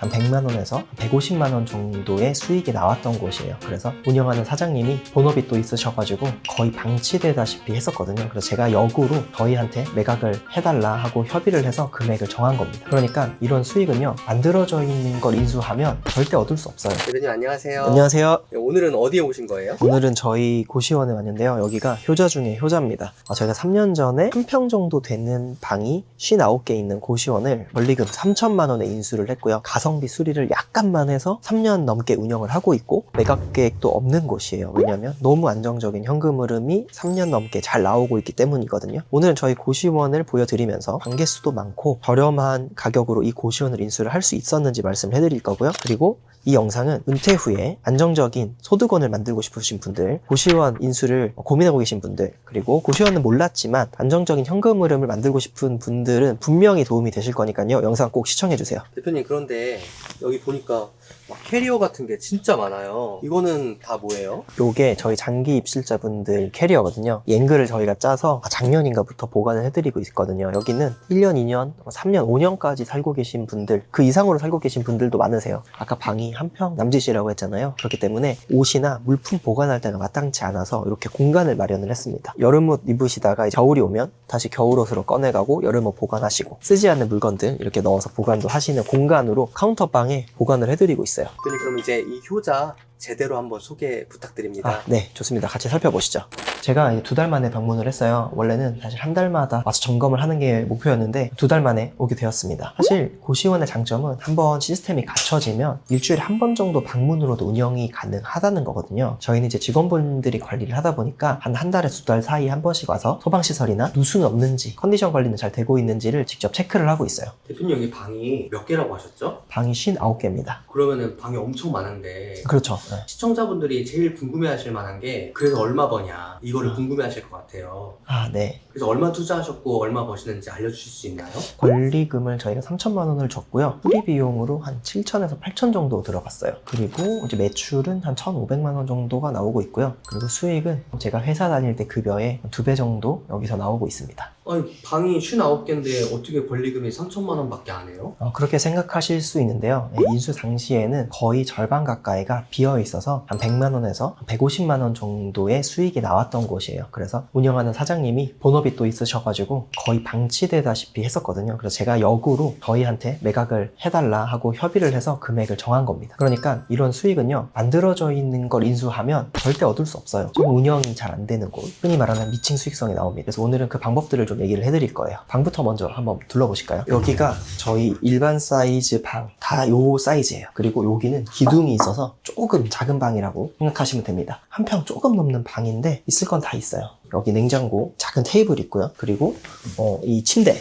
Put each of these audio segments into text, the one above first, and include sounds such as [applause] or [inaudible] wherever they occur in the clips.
한 100만 원에서 150만 원 정도의 수익이 나왔던 곳이에요. 그래서 운영하는 사장님이 본업이 또 있으셔가지고 거의 방치되다시피 했었거든요. 그래서 제가 역으로 저희한테 매각을 해달라 하고 협의를 해서 금액을 정한 겁니다. 그러니까 이런 수익은요 만들어져 있는 걸 인수하면 절대 얻을 수 없어요. 대표님 안녕하세요. 안녕하세요. 네, 오늘은 어디에 오신 거예요? 오늘은 저희 고시원에 왔는데요. 여기가 효자 중에 효자입니다. 어, 저희가 3년 전에 한 평 정도 되는 방이 59개 있는 고시원을 권리금 3천만 원에 인수를 했고요. 가 성비 수리를 약간만 해서 3년 넘게 운영을 하고 있고 매각 계획도 없는 곳이에요. 왜냐하면 너무 안정적인 현금 흐름이 3년 넘게 잘 나오고 있기 때문이거든요. 오늘은 저희 고시원을 보여드리면서 관계 수도 많고 저렴한 가격으로 이 고시원을 인수를 할 수 있었는지 말씀을 해드릴 거고요. 그리고 이 영상은 은퇴 후에 안정적인 소득원을 만들고 싶으신 분들, 고시원 인수를 고민하고 계신 분들, 그리고 고시원은 몰랐지만 안정적인 현금 흐름을 만들고 싶은 분들은 분명히 도움이 되실 거니까요. 영상 꼭 시청해주세요. 대표님 그런데 여기 보니까 막 캐리어 같은 게 진짜 많아요. 이거는 다 뭐예요? 요게 저희 장기 입실자분들 캐리어거든요. 이 앵글을 저희가 짜서 작년인가부터 보관을 해드리고 있거든요. 여기는 1년, 2년, 3년, 5년까지 살고 계신 분들, 그 이상으로 살고 계신 분들도 많으세요. 아까 방이 한 평 남짓이라고 했잖아요. 그렇기 때문에 옷이나 물품 보관할 때가 마땅치 않아서 이렇게 공간을 마련을 했습니다. 여름옷 입으시다가 겨울이 오면 다시 겨울옷으로 꺼내가고 여름옷 보관하시고 쓰지 않는 물건들 이렇게 넣어서 보관도 하시는 공간으로 카운터 방에 보관을 해드리고 있어요. 그럼 이제 이 효자 제대로 한번 소개 부탁드립니다. 아, 네, 좋습니다. 같이 살펴보시죠. 제가 두 달 만에 방문을 했어요. 원래는 사실 한 달마다 와서 점검을 하는 게 목표였는데 두 달 만에 오게 되었습니다. 사실 고시원의 장점은 한번 시스템이 갖춰지면 일주일에 한 번 정도 방문으로도 운영이 가능하다는 거거든요. 저희는 이제 직원분들이 관리를 하다 보니까 한 한 달에서 두 달 사이에 한 번씩 와서 소방시설이나 누수는 없는지 컨디션 관리는 잘 되고 있는지를 직접 체크를 하고 있어요. 대표님 여기 방이 몇 개라고 하셨죠? 방이 59개입니다. 그러면은 방이 엄청 많은데 그렇죠. 네. 시청자분들이 제일 궁금해하실 만한 게 그래서 얼마 버냐 이거를 아. 궁금해하실 것 같아요. 아, 네. 그래서 얼마 투자하셨고 얼마 버시는지 알려주실 수 있나요? 권리금을 저희가 3천만 원을 줬고요. 수리 비용으로 한 7천에서 8천 정도 들어갔어요. 그리고 이제 매출은 한 1,500만 원 정도가 나오고 있고요. 그리고 수익은 제가 회사 다닐 때 급여의 두 배 정도 여기서 나오고 있습니다. 아니 방이 59개인데 어떻게 권리금이 3천만 원밖에 안 해요? 어, 그렇게 생각하실 수 있는데요. 예, 인수 당시에는 거의 절반 가까이가 비어 있어서 한 100만 원에서 150만 원 정도의 수익이 나왔던 곳이에요. 그래서 운영하는 사장님이 본업이 또 있으셔가지고 거의 방치되다시피 했었거든요. 그래서 제가 역으로 저희한테 매각을 해달라 하고 협의를 해서 금액을 정한 겁니다. 그러니까 이런 수익은요, 만들어져 있는 걸 인수하면 절대 얻을 수 없어요. 좀 운영이 잘 안 되는 곳, 흔히 말하는 미칭 수익성이 나옵니다. 그래서 오늘은 그 방법들을 좀 얘기를 해드릴 거예요. 방부터 먼저 한번 둘러보실까요? 여기가 저희 일반 사이즈 방, 다 요 사이즈예요. 그리고 여기는 기둥이 있어서 조금 작은 방이라고 생각하시면 됩니다. 한 평 조금 넘는 방인데 있을 건 다 있어요. 여기 냉장고, 작은 테이블 있고요. 그리고 어, 이 침대.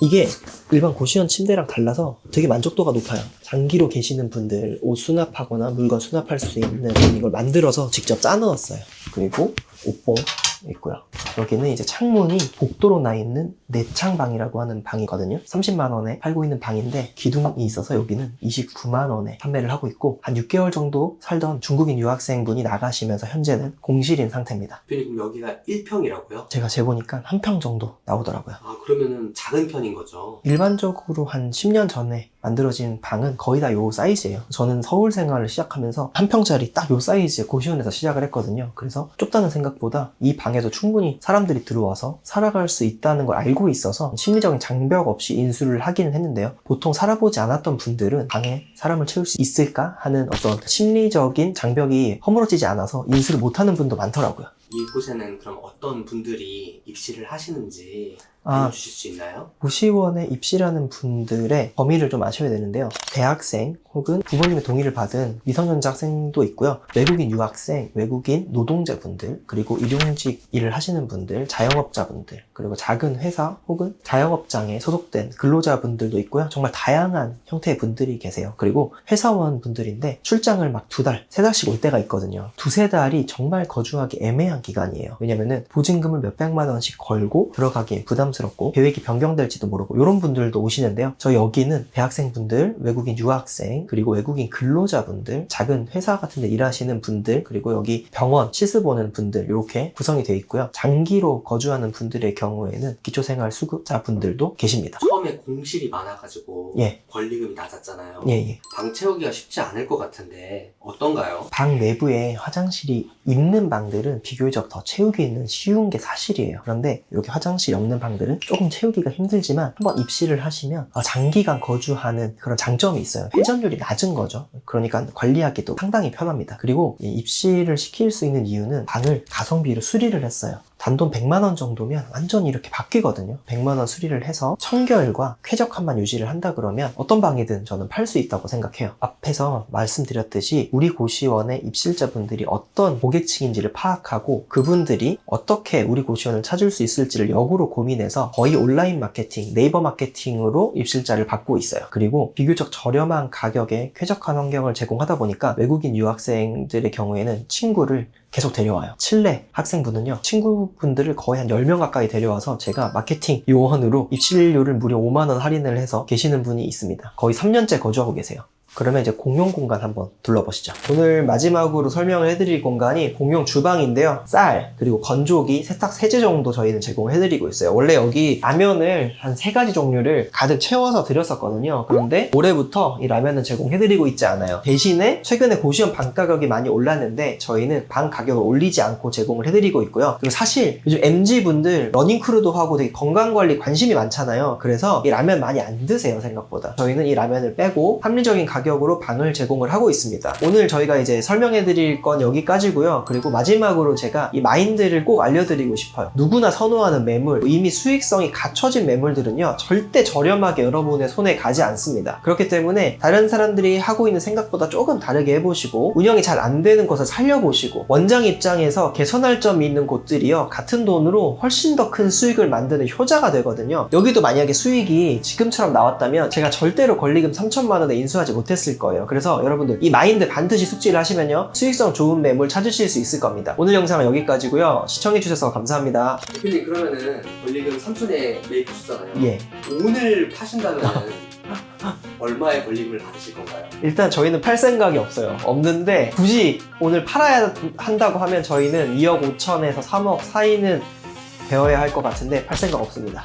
이게 일반 고시원 침대랑 달라서 되게 만족도가 높아요. 장기로 계시는 분들 옷 수납하거나 물건 수납할 수 있는 이걸 만들어서 직접 짜넣었어요. 그리고 옷봉 있고요. 여기는 이제 창문이 복도로 나 있는 내창방이라고 하는 방이거든요. 30만 원에 팔고 있는 방인데 기둥이 있어서 여기는 29만 원에 판매를 하고 있고 한 6개월 정도 살던 중국인 유학생분이 나가시면서 현재는 공실인 상태입니다. 대표님 그럼 여기가 1평이라고요? 제가 재보니까 한 평 정도 나오더라고요. 아 그러면은 작은 편인 거죠? 일반적으로 한 10년 전에 만들어진 방은 거의 다 요 사이즈예요. 저는 서울 생활을 시작하면서 한 평짜리 딱 요 사이즈 고시원에서 시작을 했거든요. 그래서 좁다는 생각보다 이 방에도 충분히 사람들이 들어와서 살아갈 수 있다는 걸 알고 있어서 심리적인 장벽 없이 인수를 하기는 했는데요. 보통 살아보지 않았던 분들은 방에 사람을 채울 수 있을까 하는 어떤 심리적인 장벽이 허물어지지 않아서 인수를 못하는 분도 많더라고요. 이곳에는 그럼 어떤 분들이 입시를 하시는지 아. 알려주실 수 있나요? 고시원에 입시라는 분들의 범위를 좀 아셔야 되는데요. 대학생 혹은 부모님의 동의를 받은 미성년자 학생도 있고요. 외국인 유학생, 외국인 노동자분들, 그리고 일용직 일을 하시는 분들, 자영업자분들, 그리고 작은 회사 혹은 자영업장에 소속된 근로자분들도 있고요. 정말 다양한 형태의 분들이 계세요. 그리고 회사원 분들인데 출장을 막 두 달, 세 달씩 올 때가 있거든요. 두세 달이 정말 거주하기 애매한 기간이에요. 왜냐면은 보증금을 몇백만 원씩 걸고 들어가기 부담스러운 당황스럽고 계획이 변경될지도 모르고 이런 분들도 오시는데요. 저희 여기는 대학생분들, 외국인 유학생, 그리고 외국인 근로자분들, 작은 회사 같은 데 일하시는 분들, 그리고 여기 병원 시스 보는 분들 이렇게 구성이 되어 있고요. 장기로 거주하는 분들의 경우에는 기초생활 수급자분들도 계십니다. 처음에 공실이 많아가지고 예. 권리금이 낮았잖아요. 예, 예. 방 채우기가 쉽지 않을 것 같은데 어떤가요? 방 내부에 화장실이 있는 방들은 비교적 더 채우기는 쉬운 게 사실이에요. 그런데 이렇게 화장실이 없는 방 들은 조금 채우기가 힘들지만 한번 입실을 하시면 어, 장기간 거주하는 그런 장점이 있어요. 회전율이 낮은 거죠. 그러니까 관리하기도 상당히 편합니다. 그리고 이 입실을 시킬 수 있는 이유는 방을 가성비로 수리를 했어요. 단돈 100만 원 정도면 완전히 이렇게 바뀌거든요. 100만 원 수리를 해서 청결과 쾌적함만 유지를 한다 그러면 어떤 방이든 저는 팔 수 있다고 생각해요. 앞에서 말씀드렸듯이 우리 고시원의 입실자분들이 어떤 고객층인지를 파악하고 그분들이 어떻게 우리 고시원을 찾을 수 있을지를 역으로 고민해서 거의 온라인 마케팅, 네이버 마케팅으로 입실자를 받고 있어요. 그리고 비교적 저렴한 가격에 쾌적한 환경을 제공하다 보니까 외국인 유학생들의 경우에는 친구를 계속 데려와요. 칠레 학생분은요, 친구분들을 거의 한 10명 가까이 데려와서 제가 마케팅 요원으로 입실료를 무려 5만원 할인을 해서 계시는 분이 있습니다. 거의 3년째 거주하고 계세요. 그러면 이제 공용 공간 한번 둘러보시죠. 오늘 마지막으로 설명을 해드릴 공간이 공용 주방인데요. 쌀, 그리고 건조기, 세탁 세제 정도 저희는 제공을 해드리고 있어요. 원래 여기 라면을 한 세 가지 종류를 가득 채워서 드렸었거든요. 그런데 올해부터 이 라면은 제공해드리고 있지 않아요. 대신에 최근에 고시원 방 가격이 많이 올랐는데 저희는 방 가격을 올리지 않고 제공을 해드리고 있고요. 그리고 사실 요즘 MZ분들 러닝크루도 하고 되게 건강관리 관심이 많잖아요. 그래서 이 라면 많이 안 드세요, 생각보다. 저희는 이 라면을 빼고 합리적인 가격 으로 방을 제공을 하고 있습니다. 오늘 저희가 이제 설명해 드릴 건 여기까지고요. 그리고 마지막으로 제가 이 마인드를 꼭 알려드리고 싶어요. 누구나 선호하는 매물, 이미 수익성이 갖춰진 매물들은요, 절대 저렴하게 여러분의 손에 가지 않습니다. 그렇기 때문에 다른 사람들이 하고 있는 생각보다 조금 다르게 해보시고, 운영이 잘 안 되는 것을 살려보시고, 원장 입장에서 개선할 점이 있는 곳들이요, 같은 돈으로 훨씬 더 큰 수익을 만드는 효자가 되거든요. 여기도 만약에 수익이 지금처럼 나왔다면 제가 절대로 권리금 3천만 원에 인수하지 못했 을 거예요. 그래서 여러분들 이 마인드 반드시 숙지를 하시면요, 수익성 좋은 매물 찾으실 수 있을 겁니다. 오늘 영상은 여기까지고요. 시청해주셔서 감사합니다. 대표님 그러면은 권리금 3천에 매입하셨잖아요. 예. 오늘 파신다면 [laughs] 얼마의 권리금을 받으실 건가요? 일단 저희는 팔 생각이 없어요. 없는데 굳이 오늘 팔아야 한다고 하면 저희는 2억 5천에서 3억 사이는 되어야 할 것 같은데 팔 생각 없습니다.